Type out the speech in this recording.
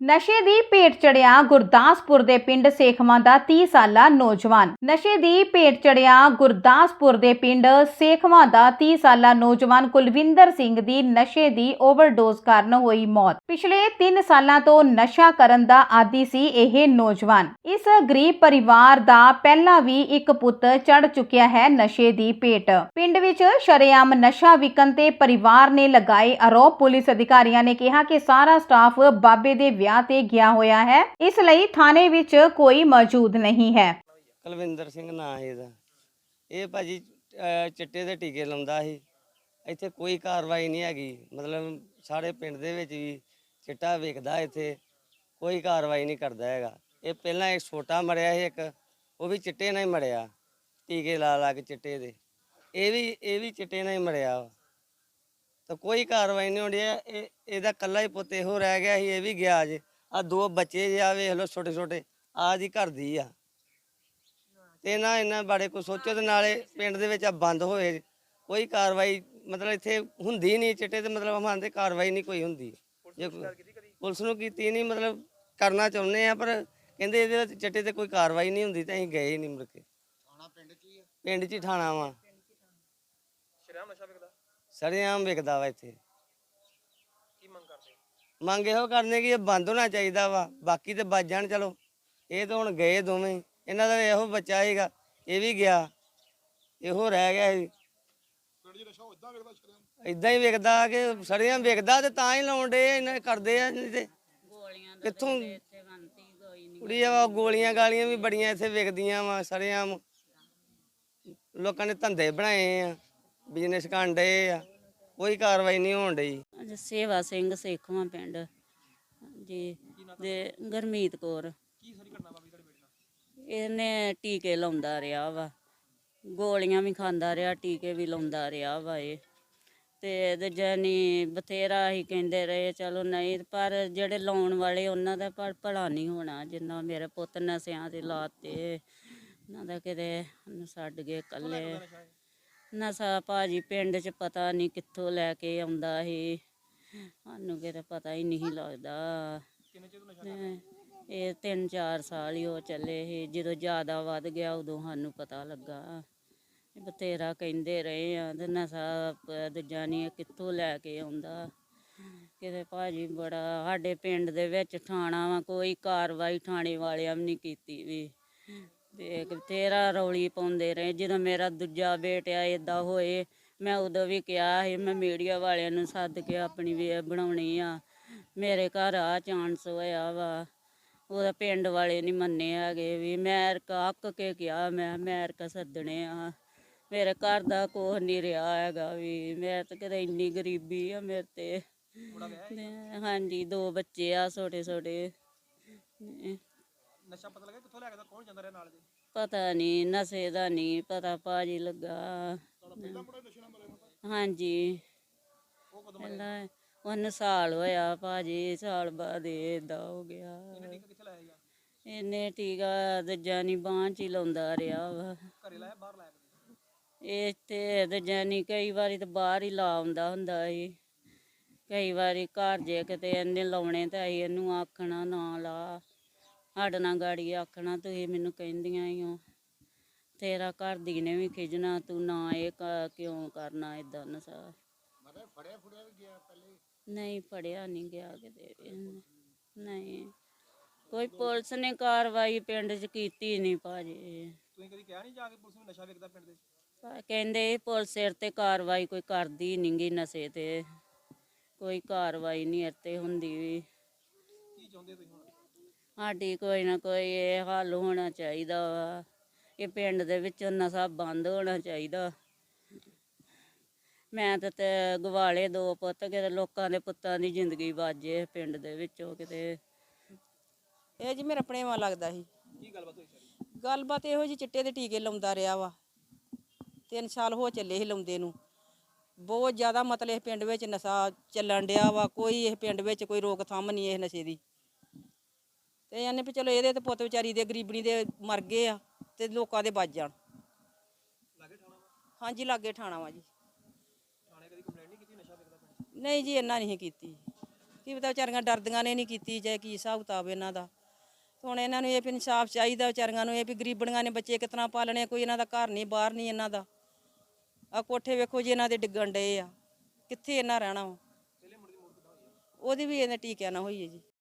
ਨਸ਼ੇ ਦੀ ਭੇਟ ਚੜਿਆ ਗੁਰਦਾਸਪੁਰ ਦੇ ਪਿੰਡ ਸੇਖਵਾਂ ਦਾ 30 ਸਾਲਾ ਨੌਜਵਾਨ। ਨਸ਼ੇ ਦੀ ਭੇਟ ਚੜਿਆ ਗੁਰਦਾਸਪੁਰ ਦੇ ਪਿੰਡ ਸੇਖਵਾਂ ਦਾ 30 ਸਾਲਾ ਨੌਜਵਾਨ ਕੁਲਵਿੰਦਰ ਸਿੰਘ ਦੀ ਨਸ਼ੇ ਦੀ ਓਵਰਡੋਜ਼ ਕਾਰਨ ਹੋਈ ਮੌਤ। ਪਿਛਲੇ 3 ਸਾਲਾਂ ਤੋਂ ਨਸ਼ਾ ਕਰਨ ਦਾ ਆਦੀ ਸੀ ਇਹ ਨੌਜਵਾਨ। ਇਸ ਗਰੀਬ ਪਰਿਵਾਰ ਦਾ ਪਹਿਲਾਂ ਵੀ ਇੱਕ ਪੁੱਤ ਚੜ ਚੁੱਕਿਆ ਹੈ ਨਸ਼ੇ ਦੀ ਭੇਟ। ਪਿੰਡ ਵਿੱਚ ਸ਼ਰੇਆਮ ਨਸ਼ਾ ਵਿਕਣ ਤੇ ਪਰਿਵਾਰ ਨੇ ਲਗਾਏ ਆਰੋਪ। ਪੁਲਿਸ ਅਧਿਕਾਰੀਆਂ ਨੇ ਕਿਹਾ ਕਿ ਸਾਰਾ ਸਟਾਫ ਬਾਬੇ ਦੇ ਵਿਆਹ ਤੇ ਗਿਆ ਹੋਇਆ ਹੈ। ਇਸ ਲਈ ਥਾਣੇ ਵਿੱਚ ਕੋਈ ਮੌਜੂਦ ਨਹੀਂ ਹੈ। ਕੁਲਵਿੰਦਰ ਸਿੰਘ ਨਾਂ ਇਹਦਾ। ਇਹ ਭਾਜੀ ਚਿੱਟੇ ਦੇ ਟੀਕੇ ਲਾਉਂਦਾ ਸੀ। ਇੱਥੇ ਕੋਈ ਕਾਰਵਾਈ ਨਹੀਂ ਹੈਗੀ। ਮਤਲਬ ਸਾਰੇ ਪਿੰਡ ਦੇ ਵਿੱਚ ਵੀ ਚਿੱਟਾ ਵੇਖਦਾ ਇੱਥੇ। ਕੋਈ ਕਾਰਵਾਈ ਨਹੀਂ ਕਰਦਾ ਹੈਗਾ। ਇਹ ਪਹਿਲਾਂ ਇੱਕ ਛੋਟਾ ਮਰਿਆ ਸੀ ਇੱਕ। ਉਹ ਵੀ ਚਿੱਟੇ ਨਾਲ ਹੀ ਮਰਿਆ। ਟੀਕੇ ਲਾ ਲਾ ਕੇ ਚਿੱਟੇ ਦੇ। ਇਹ ਵੀ ਇਹ ਵੀ ਚਿੱਟੇ ਨਾਲ ਹੀ ਮਰਿਆ ਵਾ। ਤਾਂ ਕੋਈ ਕਾਰਵਾਈ ਨਹੀਂ ਹੁੰਦੀ ਹੈ ਇਹ ਇਹਦਾ ਕੱਲਾ ਹੀ ਪੁੱਤ ਇਹੋ ਰਹਿ ਗਿਆ ਸੀ ਇਹ ਵੀ ਗਿਆ ਜੇ। ਆ ਦੋ ਬੱਚੇ ਜੇ ਆ ਵੇਖ ਲਓ ਛੋਟੇ ਛੋਟੇ ਆ ਦੀ ਘਰ ਦੀ ਆ। ਤੇ ਨਾ ਇਹਨਾਂ ਬਾਰੇ ਕੋਈ ਸੋਚੋ ਤੇ ਨਾਲੇ ਪਿੰਡ ਦੇ ਵਿੱਚ ਆ ਬੰਦ ਹੋਏ ਕੋਈ ਕਾਰਵਾਈ ਮਤਲਬ ਇੱਥੇ ਹੁੰਦੀ ਨਹੀਂ ਚਿੱਟੇ ਤੇ ਮਤਲਬ ਹਮਾਂ ਤੇ ਕਾਰਵਾਈ ਨਹੀਂ ਕੋਈ ਹੁੰਦੀ। ਜੇ ਕੋਈ- ਪੁਲਿਸ ਨੂੰ ਕੀਤੀ ਨਹੀਂ ਮਤਲਬ ਕਰਨਾ ਚਾਹੁੰਦੇ ਆ ਪਰ ਕਹਿੰਦੇ ਇਹਦੇ ਵਿੱਚ ਚਿੱਟੇ ਤੇ ਕੋਈ ਕਾਰਵਾਈ ਨਹੀਂ ਹੁੰਦੀ ਤਾਂ ਅਸੀਂ ਗਏ ਹੀ ਨਹੀਂ ਮੁੜ ਕੇ। ਥਾਣਾ ਪਿੰਡ 'ਚ ਹੀ ਆ? ਪਿੰਡ 'ਚ ਹੀ ਥਾਣਾ ਵਾ। ਸ਼ਰਿਆਮ ਨਸ਼ਾ ਵਿਕਦਾ। ਸਰੇਆਮ ਵਿਕਦਾ ਵਾ ਇੱਥੇ। ਕੀ ਮੰਗ ਕਰਦੇ ਮੰਗ ਇਹੋ ਕਰਨੇ ਕਿ ਇਹ ਬੰਦ ਹੋਣਾ ਚਾਹੀਦਾ ਵਾ ਬਾਕੀ ਤੇ ਬਚ ਜਾਣ ਚਲੋ। ਇਹ ਤਾਂ ਹੁਣ ਗਏ ਦੋਵੇਂ ਹੀ। ਇਹਨਾਂ ਦਾ ਇਹੋ ਬੱਚਾ ਸੀਗਾ ਇਹ ਵੀ ਗਿਆ ਇਹੋ ਰਹਿ ਗਿਆ ਸੀ। ਇਦਾਂ ਹੀ ਵਿਕਦਾ ਕਿ ਸੜੀਆਂ ਵਿਕਦਾ ਤੇ ਤਾਂ ਹੀ ਲਾਉਣ ਡੇ ਇਹਨਾਂ ਕਰਦੇ ਆ ਨਹੀਂ ਤੇ ਕਿੱਥੋਂ? ਕੁੜੀ ਆ ਗੋਲੀਆਂ ਗਾਲੀਆਂ ਵੀ ਬੜੀਆਂ ਇੱਥੇ ਵਿਕਦੀਆਂ ਵਾ ਸੜੀਆਂ ਲੋਕਾਂ ਨੇ ਧੰਦੇ ਬਣਾਏ ਆ। ਬਿਜ਼ਨਸ ਕਰਨ ਡਏ ਆ ਕੋਈ ਕਾਰਵਾਈ ਨਹੀਂ ਹੋਣ ਡਈ। ਅੱਜ ਸੇਵਾ ਸਿੰਘ ਸੇਖਵਾਂ ਪਿੰਡ ਜੀ ਦੇ ਗਰਮੀਤ ਕੌਰ। ਕੀ ਸਾਰੀ ਘਟਨਾ ਵਾ ਵੀ ਤੁਹਾਡੇ ਬੇਟੇ ਨਾਲ? ਇਹਨੇ ਟੀਕੇ ਲਾਉਂਦਾ ਰਿਹਾ ਵਾ ਗੋਲੀਆਂ ਵੀ ਖਾਂਦਾ ਰਿਹਾ ਟੀਕੇ ਵੀ ਲਾਉਂਦਾ ਰਿਹਾ ਵਾ ਇਹ। ਤੇ ਦਜਨੀ ਬਥੇਰਾ ਹੀ ਕਹਿੰਦੇ ਰਹੇ ਚਲੋ ਨਹੀਂ ਪਰ ਜਿਹੜੇ ਲਾਉਣ ਵਾਲੇ ਉਹਨਾਂ ਦਾ ਪਰ ਭਲਾ ਨਹੀਂ ਹੋਣਾ ਜਿੰਨਾ ਮੇਰੇ ਪੁੱਤ ਨਸਿਆਂ ਤੇ ਲਾਤੇ ਉਹਨਾਂ ਦਾ ਕਿਤੇ ਛੱਡ ਗਏ ਇਕੱਲੇ। ਨਸ਼ਾ ਭਾਜੀ ਪਿੰਡ 'ਚ ਪਤਾ ਨਹੀਂ ਕਿੱਥੋਂ ਲੈ ਕੇ ਆਉਂਦਾ ਸੀ ਸਾਨੂੰ ਕਿਤੇ ਪਤਾ ਹੀ ਨਹੀਂ ਲੱਗਦਾ। ਇਹ ਤਿੰਨ ਚਾਰ ਸਾਲ ਹੀ ਹੋ ਚੱਲੇ ਸੀ ਜਦੋਂ ਜ਼ਿਆਦਾ ਵੱਧ ਗਿਆ ਉਦੋਂ ਸਾਨੂੰ ਪਤਾ ਲੱਗਾ। ਇਹ ਬਥੇਰਾ ਕਹਿੰਦੇ ਰਹੇ ਆ ਤੇ ਨਸ਼ਾ ਪ- ਦੂਜਾ ਨਹੀਂ ਇਹ ਕਿੱਥੋਂ ਲੈ ਕੇ ਆਉਂਦਾ। ਕਿਤੇ ਭਾਜੀ ਬੜਾ ਸਾਡੇ ਪਿੰਡ ਦੇ ਵਿੱਚ ਥਾਣਾ ਵਾ ਕੋਈ ਕਾਰਵਾਈ ਥਾਣੇ ਵਾਲਿਆਂ ਵੀ ਨਹੀਂ ਕੀਤੀ ਵੀ। ਤੇ ਬਥੇਰਾ ਰੌਲੀ ਪਾਉਂਦੇ ਰਹੇ। ਜਦੋਂ ਮੇਰਾ ਦੂਜਾ ਬੇਟਾ ਇਦਾਂ ਹੋਏ ਮੈਂ ਉਦੋਂ ਵੀ ਕਿਹਾ ਸੀ ਮੈਂ ਮੀਡੀਆ ਵਾਲਿਆਂ ਨੂੰ ਸੱਦ ਕੇ ਆਪਣੀ ਵੇ ਬਣਾਉਣੀ ਆ। ਮੇਰੇ ਘਰ ਆ ਚਾਂਸ ਹੋਇਆ ਵਾ। ਉਹਦਾ ਪਿੰਡ ਵਾਲੇ ਨਹੀਂ ਮੰਨੇ ਹੈਗੇ ਵੀ ਮੈਂ ਅੱਕ ਕੇ ਕਿਹਾ ਮੈਂ ਮੈਂ ਅਰਕਾ ਸੱਦਣੇ ਆ। ਮੇਰੇ ਘਰ ਦਾ ਕੁਛ ਨਹੀਂ ਰਿਹਾ ਹੈਗਾ ਵੀ ਮੈਂ ਤਾਂ ਕਿਤੇ ਇੰਨੀ ਗਰੀਬੀ ਆ ਮੇਰੇ ਤੇ। ਹਾਂਜੀ ਦੋ ਬੱਚੇ ਆ ਛੋਟੇ ਛੋਟੇ ਨਸ਼ਾ ਪਤਾ ਲੱਗਾ ਕਿੱਥੋਂ ਲੈ ਕੇ ਆਉਂਦਾ ਕੌਣ ਜਾਂਦਾ ਰਿਹਾ ਨਾਲ ਜੀ? ਪਤਾ ਨਹੀਂ ਨਸ਼ੇ ਦਾ ਨਹੀਂ ਪਤਾ ਭਾਜੀ ਲੱਗਾ। ਹਾਂਜੀ। ਪਹਿਲਾਂ ਉਹਨੂੰ ਸਾਲ ਹੋਇਆ ਭਾਜੀ ਸਾਲ ਬਾਅਦ ਏਦਾਂ ਹੋ ਗਿਆ। ਇਹਨੇ ਟੀਕਾ ਦੂਜਾ ਨਹੀਂ ਬਾਂਹ ਚ ਹੀ ਲਾਉਂਦਾ ਰਿਹਾ ਵਾ। ਘਰੇ ਲਾਇਆ ਬਾਹਰ ਲਾਇਆ ਕਦੇ? ਇਹ ਤੇ ਦੂਜਾ ਨਹੀਂ ਕਈ ਵਾਰੀ ਤਾਂ ਬਾਹਰ ਹੀ ਲਾ ਆਉਂਦਾ ਹੁੰਦਾ ਸੀ। ਕਈ ਵਾਰੀ ਘਰ ਜੇ ਕਿਤੇ ਇਹਨੇ ਲਾਉਣੇ ਤਾਂ ਇਹਨੂੰ ਆਖਣਾ ਨਾ ਲਾ। ਸਾਡੇ ਨਾਲ ਗਾੜੀ ਆਖਣਾ ਤੁਸੀਂ ਮੈਨੂੰ ਕਹਿੰਦੀਆਂ ਹੀ ਹੋ। ਤੇਰਾ ਘਰ ਦੀ ਨੇ ਵੀ ਖਿਜਣਾ ਤੂੰ ਨਾ ਇਹ ਕ- ਕਿਉਂ ਕਰਨਾ ਇਦਾਂ ਨਸ਼ਾ ਨਹੀਂ ਫੜਿਆ ਨਹੀਂ ਗਿਆ ਕਿਤੇ ਵੀ ਇਹਨੇ। ਨਹੀਂ। ਕੋਈ ਪੁਲਿਸ ਨੇ ਕਾਰਵਾਈ ਪਿੰਡ 'ਚ ਕੀਤੀ ਨਹੀਂ ਭਾਜੀ। ਤੁਸੀਂ ਕਦੀ ਕਿਹਾ ਨਹੀਂ ਜਾ ਕੇ ਪੁਲਿਸ ਨੂੰ ਨਸ਼ਾ ਵਿਕਦਾ ਪਿੰਡ ਦੇ ਪਰ ਕਹਿੰਦੇ ਪੁਲਿਸ ਸਿਰ ਤੇ ਕਾਰਵਾਈ ਕੋਈ ਕਰਦੀ ਨੀ ਗੀ ਨਸ਼ੇ ਤੇ। ਕੋਈ ਕਾਰਵਾਈ ਨਹੀਂ ਇੱਥੇ ਹੁੰਦੀ ਵੀ। ਕੀ ਚਾਹੁੰਦੇ ਤੁਸੀਂ ਸਾਡੀ ਕੋਈ ਨਾ ਕੋਈ ਇਹ ਹੱਲ ਹੋਣਾ ਚਾਹੀਦਾ ਵਾ। ਇਹ ਪਿੰਡ ਦੇ ਵਿੱਚੋਂ ਨਸ਼ਾ ਬੰਦ ਹੋਣਾ ਚਾਹੀਦਾ। ਮੈਂ ਤਾਂ ਤੇ ਗਵਾਲੇ ਦੋ ਪੁੱਤ ਕਿਤੇ ਲੋਕਾਂ ਦੇ ਪੁੱਤਾਂ ਦੀ ਜ਼ਿੰਦਗੀ ਬਾਜੇ ਪਿੰਡ ਦੇ ਵਿੱਚੋਂ ਕਿਤੇ। ਇਹ ਜੀ ਮੇਰਾ ਆਪਣੇਵਾ ਲੱਗਦਾ ਸੀ। ਕੀ ਗੱਲਬਾਤ ਹੋਈ ਸਾਰੀ? ਗੱਲਬਾਤ ਇਹੋ ਜੀ ਚਿੱਟੇ ਦੇ ਟੀਕੇ ਲਾਉਂਦਾ ਰਿਹਾ ਵਾ। ਤਿੰਨ ਸਾਲ ਹੋ ਚੱਲੇ ਸੀ ਲਾਉਂਦੇ ਨੂੰ। ਬਹੁਤ ਜ਼ਿਆਦਾ ਮਤਲਬ ਇਹ ਪਿੰਡ ਵਿੱਚ ਨਸ਼ਾ ਚੱਲਣ ਡਿਆ ਵਾ। ਕੋਈ ਇਹ ਪਿੰਡ ਵਿੱਚ ਕੋਈ ਰੋਕਥਾਮ ਨਹੀਂ ਇਹ ਨਸ਼ੇ ਦੀ। ਤੇ ਇਹਨੇ ਵੀ ਚਲੋ ਇਹਦੇ ਤੇ ਪੁੱਤ ਵਿਚਾਰੀ ਦੇ ਗਰੀਬਣੀ ਦੇ ਮਰ ਗਏ ਆ ਤੇ ਲੋਕਾਂ ਦੇ ਬਚ ਜਾਣ। ਹਾਂਜੀ ਲਾਗੇ ਠਾਣਾ ਵਾ ਜੀ। ਥਾਣੇ ਕਦੀ ਕੰਪਲੇਂਟ ਨਹੀਂ ਕੀਤੀ ਨਸ਼ਾ ਵਿਕਦਾ? ਨਹੀਂ ਜੀ ਇੰਨਾ ਨਹੀਂ ਕੀਤੀ। ਕੀ ਪਤਾ ਵਿਚਾਰੀਆਂ ਡਰਦੀਆਂ ਨੇ ਨਹੀਂ ਕੀਤੀ ਜਾਂ ਕੀ ਹਿਸਾਬ ਕਿਤਾਬ ਇਹਨਾਂ ਦਾ। ਹੁਣ ਇਹਨਾਂ ਨੂੰ ਇਹ ਵੀ ਇਨਸਾਫ ਚਾਹੀਦਾ ਵਿਚਾਰੀਆਂ ਨੂੰ ਇਹ ਵੀ ਗਰੀਬਣੀਆਂ ਨੇ ਬੱਚੇ ਕਿਤਨਾ ਪਾਲਣੇ ਕੋਈ ਇਹਨਾਂ ਦਾ ਘਰ ਨਹੀਂ ਬਾਹਰ ਨਹੀਂ ਇਹਨਾਂ ਦਾ। ਆ ਕੋਠੇ ਵੇਖੋ ਜੀ ਇਹਨਾਂ ਦੇ ਡਿੱਗਣ ਡਏ ਆ। ਕਿੱਥੇ ਇਹਨਾਂ ਰਹਿਣਾ ਵਾ? ਉਹਦੀ ਵੀ ਇਹਨੇ ਟੀਕਿਆਂ ਨਾ ਹੋਈ ਹੈ ਜੀ।